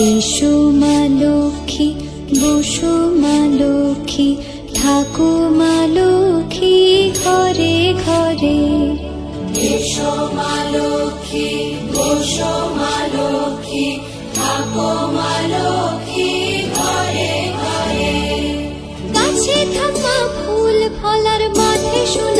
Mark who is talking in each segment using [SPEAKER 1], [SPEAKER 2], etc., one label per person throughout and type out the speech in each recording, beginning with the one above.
[SPEAKER 1] মা লক্ষ্মী বসো মা লক্ষ্মী থাকো মা লক্ষ্মী ঘরে ঘরে।
[SPEAKER 2] এসো মা লক্ষ্মী বসো মা লক্ষ্মী থাকো মা লক্ষ্মী ঘরে ঘরে।
[SPEAKER 1] গাছে থাকা ফুল ফলার মাঠে সোনার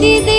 [SPEAKER 1] ti